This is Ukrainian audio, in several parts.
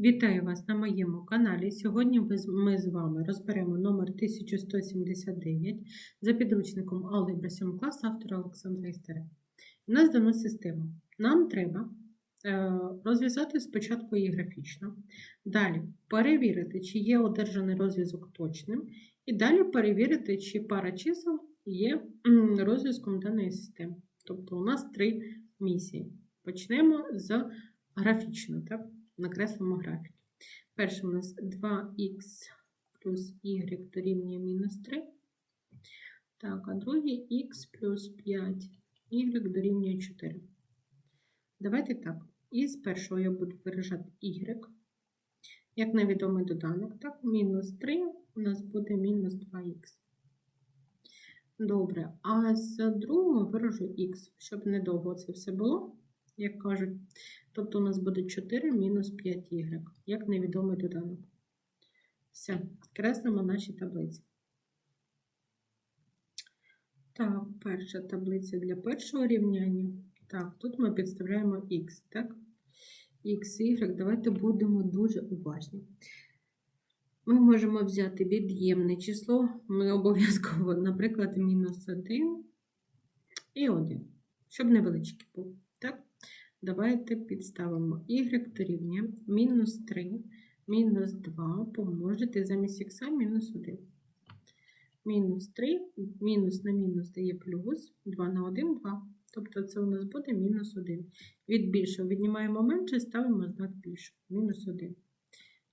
Вітаю вас на моєму каналі. Сьогодні ми з вами розберемо номер 1179 за підручником Алгебра 7 клас автора Олександра Істера. У нас дано система. Нам треба е, розв'язати спочатку її графічно, далі перевірити, чи є одержаний розв'язок точним, і далі перевірити, чи пара чисел є розв'язком даної системи. Тобто у нас три місії. Почнемо з графічно, так? Накреслимо графік. Перше у нас 2х плюс y дорівнює мінус 3. Так, а другий х плюс 5y дорівнює 4. Давайте так. Із першого я буду виражати y. Як невідомий доданок, так, мінус 3 у нас буде мінус 2х. Добре, а з другого виражу х, щоб недовго це все було, як кажуть. Тобто у нас буде 4 мінус 5y, як невідомий доданок. Все, креслимо наші таблиці. Так, перша таблиця для першого рівняння. Так, тут ми підставляємо х, так? Х, y. Давайте будемо дуже уважні. Ми можемо взяти від'ємне число. Ми обов'язково, наприклад, мінус 1 і 1, щоб невеличкий був. Давайте підставимо y дорівнює мінус 3, мінус 2 помножити замість х мінус 1. Мінус 3, мінус на мінус дає плюс, 2 на 1 – 2. Тобто це у нас буде мінус 1. Від більшого віднімаємо менше, ставимо знак більше. Мінус 1.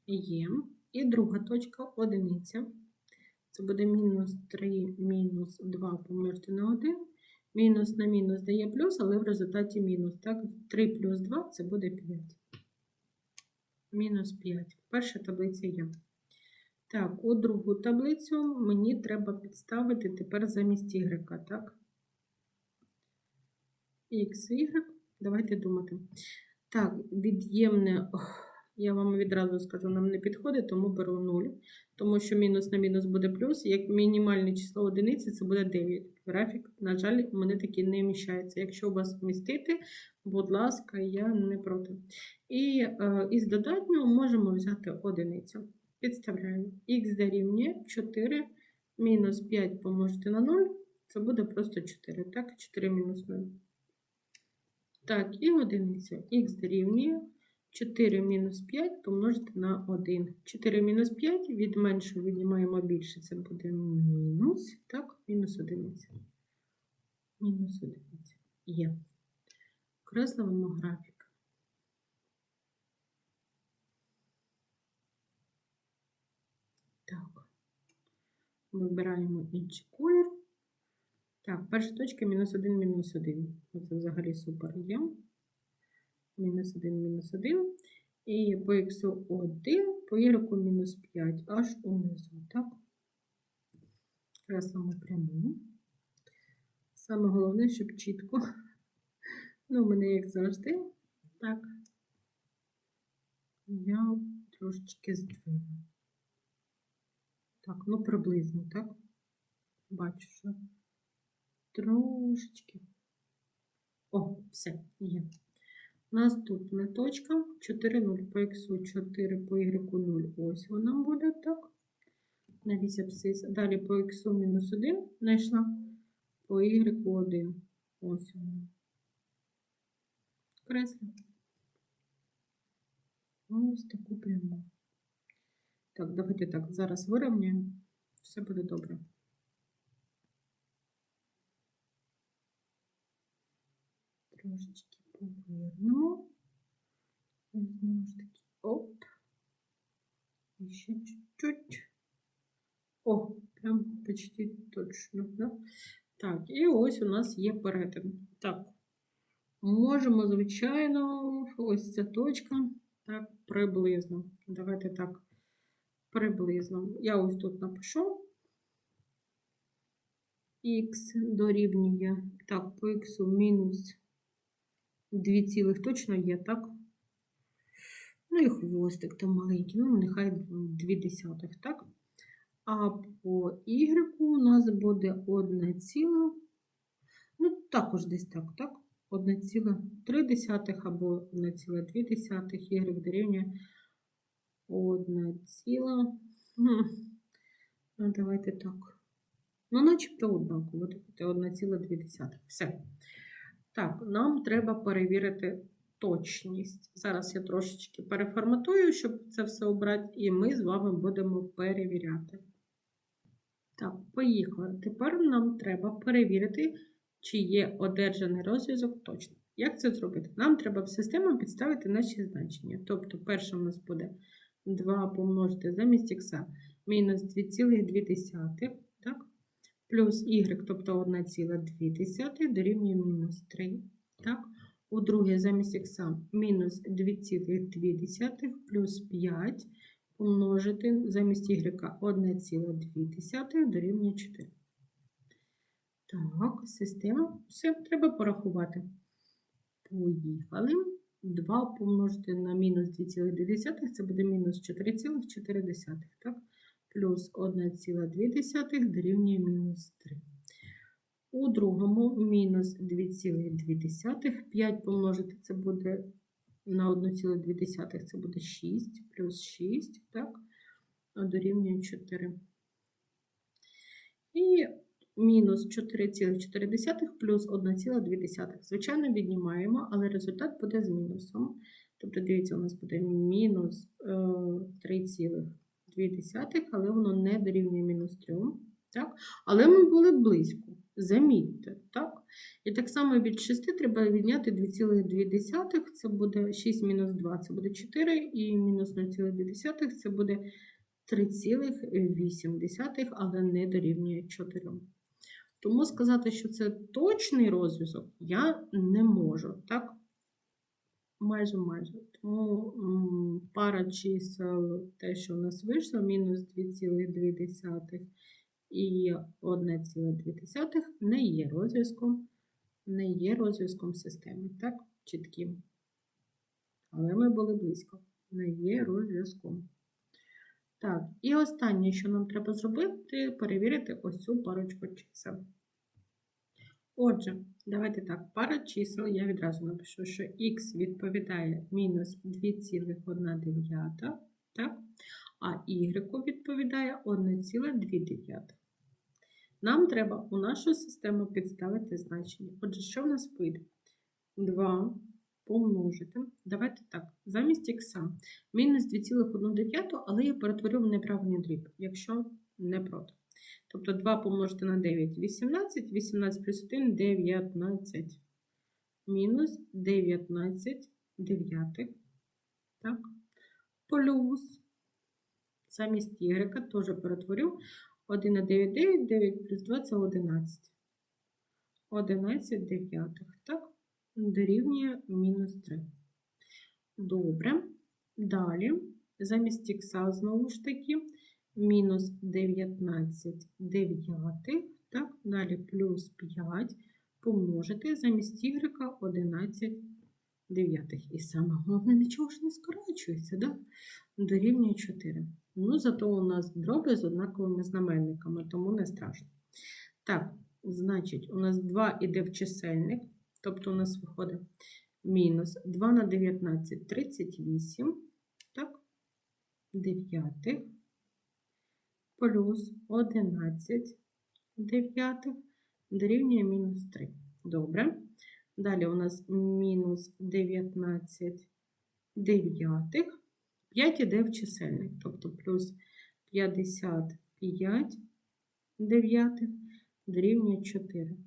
Є. І друга точка одиниця. Це буде мінус 3, мінус 2 помножити на 1. Мінус на мінус дає плюс, але в результаті мінус. Так, 3 плюс 2 це буде 5. Мінус 5. Перша таблиця є. Так, у другу таблицю мені треба підставити тепер замість y, так? X, Y. Давайте думати. Так, від'ємне, я вам відразу скажу, нам не підходить, тому беру 0. Тому що мінус на мінус буде плюс. Як мінімальне число одиниці, це буде 9. Графік, на жаль, у мене таки не вміщається. Якщо у вас вмістити, будь ласка, я не проти. І е, із додатнього можемо взяти одиницю. Підставляємо. Х дорівнює 4 мінус 5 помножити на 0. Це буде просто 4. Так, 4 мінус 0. Так, і одиниця. Х дорівнює 4 мінус 5 помножити на 1. 4 мінус 5 від меншого віднімаємо більше. Це буде мінус. Так, мінус 1. Мінус 1. Є. Креслимо графік. Так. Вибираємо інший колір. Так, перша точка мінус 1, мінус 1. Це взагалі супер є. Мінус 1, мінус 1. І по х 1, по y мінус 5, аж унизу, так? Креслимо пряму. Саме головне, щоб чітко. Ну, у мене, як завжди, так. Я трошечки здвину. Так, ну приблизно, так? Бачу, що трошечки. О, все, є. Наступна точка 4, 0 по х 4 по y 0. Ось вона буде так. На вісь абсцис. Далі по х мінус 1 знайшла, по y 1. Ось вона. Креслю. Ось таку пряму. Так, давайте так, зараз вирівняємо. Все буде добре. Трошечки повернемо. І знову ж таки, оп. І ще чуть-чуть. О, прям почти точно, да? Так, і ось у нас є перетин. Так, можемо, звичайно, ось ця точка. Так, приблизно. Давайте так, приблизно. Я ось тут напишу. Х дорівнює, так, по х мінус 2 цілих точно є, так? Ну і хвостик там маленький, ну, нехай 2 десятих, так? А по y у нас буде 1 ціла, ну, також десь так, так? 1,3 або 1,2 y дорівнює одна ціла. Ну, давайте так. Ну, начебто однаково. Давайте 1,2. Все. Так, нам треба перевірити точність. Зараз я трошечки переформатую, щоб це все обрати, і ми з вами будемо перевіряти. Так, поїхали. Тепер нам треба перевірити, чи є одержаний розв'язок точно. Як це зробити? Нам треба в систему підставити наші значення. Тобто, перше у нас буде 2 помножити замість х мінус 2,2, так? Плюс y, тобто 1,2 дорівнює мінус 3. Так? У друге замість х мінус 2,2 плюс 5 помножити замість y 1,2 дорівнює 4. Так, система. Все, треба порахувати. Поїхали. 2 помножити на мінус 2,2, це буде мінус 4,4, так? плюс 1,2 дорівнює мінус 3. У другому мінус 2,2, 5 помножити це буде на 1,2 це буде 6, плюс 6, так, дорівнює 4. І мінус 4,4 плюс 1,2. Звичайно, віднімаємо, але результат буде з мінусом. Тобто, дивіться, у нас буде мінус е, 3,2 десятих, але воно не дорівнює мінус 3. Так? Але ми були близько. Замітьте, так? І так само від 6 треба відняти 2,2. Це буде 6 мінус 2, це буде 4, і мінус 0,2 це буде 3,8, але не дорівнює 4. Тому сказати, що це точний розв'язок, я не можу. так? Майже майже. Тому пара чисел, те, що у нас вийшло, мінус 2,2 і 1,2 не є розв'язком, не є розв'язком системи, так? Чітким. Але ми були близько. Не є розв'язком. Так, і останнє, що нам треба зробити, перевірити ось цю парочку чисел. Отже, давайте так, пара чисел, я відразу напишу, що х відповідає мінус 2,1, так? а y відповідає 1,2. Нам треба у нашу систему підставити значення. Отже, що в нас вийде? 2 помножити. Давайте так, замість х мінус 2,1, але я перетворю в неправильний дріб, якщо не проти. Тобто 2 помножити на 9 18, 18 плюс 1 19. Мінус 19 дев'ятих. Так. Плюс замість y теж перетворю 1 на 9, 9, 9 плюс 2 це 11. 11 дев'ятих. Так, дорівнює мінус 3. Добре. Далі, замість х знову ж таки, мінус 19 дев'ятих. Так, далі плюс 5 помножити замість y 11 дев'ятих. І саме головне, нічого ж не скорочується, да? дорівнює 4. Ну, зато у нас дроби з однаковими знаменниками, тому не страшно. Так, значить, у нас 2 іде в чисельник, тобто у нас виходить мінус 2 на 19 38, так, дев'ятих, плюс 11 дев'ятих дорівнює мінус 3. Добре. Далі у нас мінус 19 дев'ятих. 5 іде в чисельник, тобто плюс 55 дев'ятих дорівнює 4.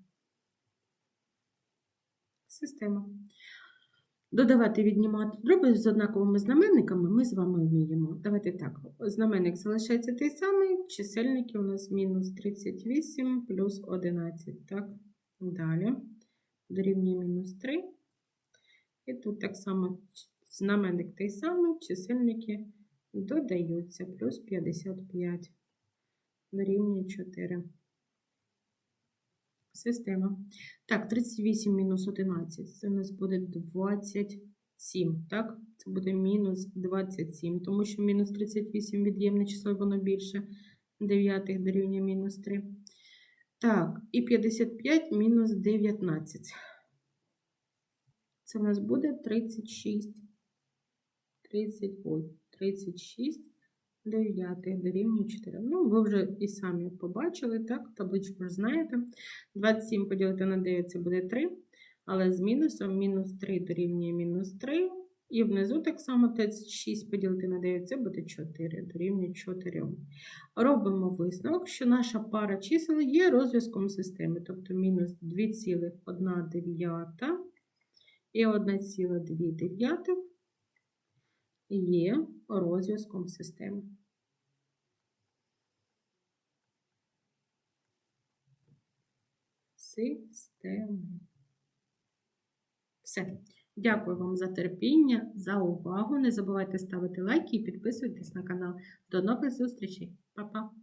Система. Додавати віднімати дроби з однаковими знаменниками ми з вами вміємо. Давайте так, знаменник залишається той самий, чисельники у нас мінус 38 плюс 11. Так, далі дорівнює мінус 3. І тут так само знаменник той самий, чисельники додаються, плюс 55 дорівнює 4. Система. Так, 38 мінус 11. Це у нас буде 27. Так, це буде мінус 27, тому що мінус 38 від'ємне число, воно більше 9 дорівнює мінус 3. Так, і 55 мінус 19. Це у нас буде 36. 30, ой, 36 дев'ятих дорівнює 4. Ну, ви вже і самі побачили, так? Табличку ж знаєте. 27 поділити на 9 це буде 3, але з мінусом мінус 3 дорівнює мінус 3. І внизу так само 36 поділити на 9 це буде 4, дорівнює 4. Робимо висновок, що наша пара чисел є розв'язком системи, тобто мінус 2,1 і 1,2 є розв'язком системи. Системи. Все. Дякую вам за терпіння, за увагу. Не забувайте ставити лайки і підписуйтесь на канал. До нових зустрічей. Па-па!